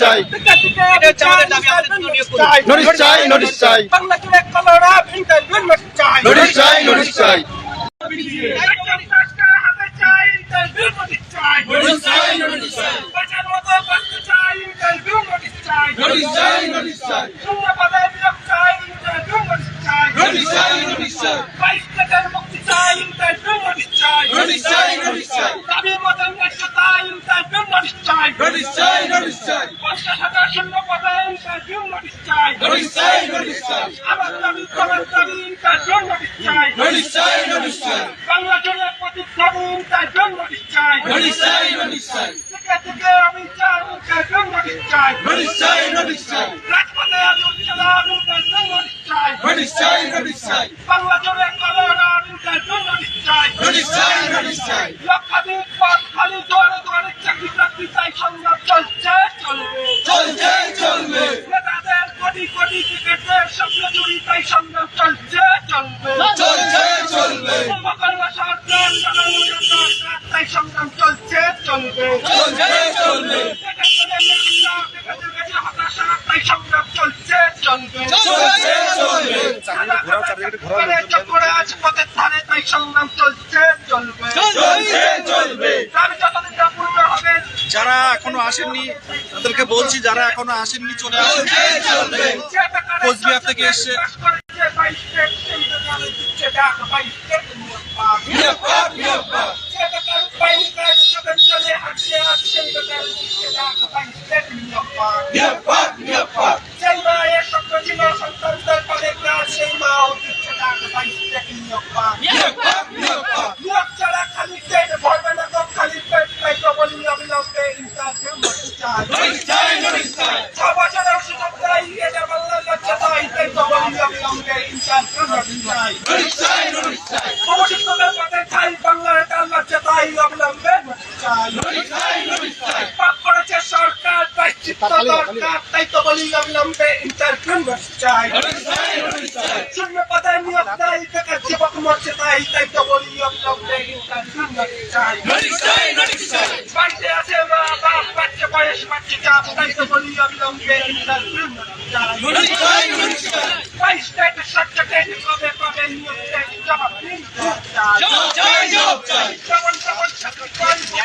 চাই এটা হচ্ছে আমাদের দাবি আমাদের জন্য নিয়োগ করুন। নোটিশ চাই নোটিশ চাই বাংলা জুড়ে কলরা ইন্টারভিউ নোটিশ চাই নোটিশ চাই নোটিশ চাই একজন কাজকার দাবি পঞ্চাশ হাজার শূন্য পদে ইন্টারভিউ নোটিশ চাই নোটিশ চাই নোটিশ চাই আমার দাবি তোমার দাবি ইন্টারভিউ নোটিশ চাই নোটিশ চাই নোটিশ চাই বাংলা জুড়ে প্রতিষ্ঠানে ইন্টারভিউ নোটিশ চাই নোটিশ চাই নোটিশ চাই থেকে থেকে আমি চাই ইন্টারভিউ নোটিশ চাই নোটিশ চাই নোটিশ চাই রাজপথে আমি চালাম ইন্টারভিউ নোটিশ চাই নোটিশ চাই নোটিশ চাই বাংলা জুড়ে করোনা ইন্টারভিউ নোটিশ চাই নোটিশ চাই কোটি টিকেটের স্বপ্ন জুড়ি তাই সংগ্রাম চলছে চলবে। চলছে চলবে। কুম্ভকর্ণ সরকার তাই সংগ্রাম চলছে চলবে। চলছে চলবে। চলবে। চলবে। চলবে চলছে চলবে দাবি যতদিন না পূর্ণ হবে যারা এখনও আসেননি, তাদেরকে বলছি, যারা এখনও আসেননি, চলে আসুন কোচবিহার থেকে এসছে। নিয়োগ নিয়োগ সেই মায়ের স্বপ্ন ছিল সন্তানদের পদে কাজ সেই মা দিচ্ছে টাকা পাইছে নিয়োগ পান নিয়োগ নিয়োগ নিয়োগ ছাড়া খালি পেট ভরবে না তো খালি পেট তাই তো বলি অবিলম্বে ইন্টারভিউ করতে চাই নোটিশ চাই নোটিশ চাই ছ বছরের সুযোগ দেয় এটা বাংলার লজ্জা তাই তাই তো বলি অবিলম্বে ইন্টারভিউ করতে চাই নোটিশ চাই নোটিশ চাই অবশিষ্টদের পদে চাই বাংলার তার লজ্জা তাই অবিলম্বে করতে চাই নোটিশ চাই নোটিশ চাই পাপ করেছে সরকার তাই চিত্ত দরকার তাই তো বলি অবিলম্বে ইন্টারভিউ চাই। শূন্য পদে নিয়োগ দেয় বেকার যুবক মরছে তাই তাই তো বলি অবিলম্বে ইন্টারভিউ চাই। বাড়িতে আছে মা বাপ বাচ্চা বয়স বাচ্চা চাপ তাই তো বলি অবিলম্বে ইন্টারভিউ চাই। টাকা সত্য টাকা কবে কবে নিয়োগ দেয় জবাব চাই। জবাব চাই জবাব চাই।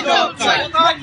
নিয়োগ কই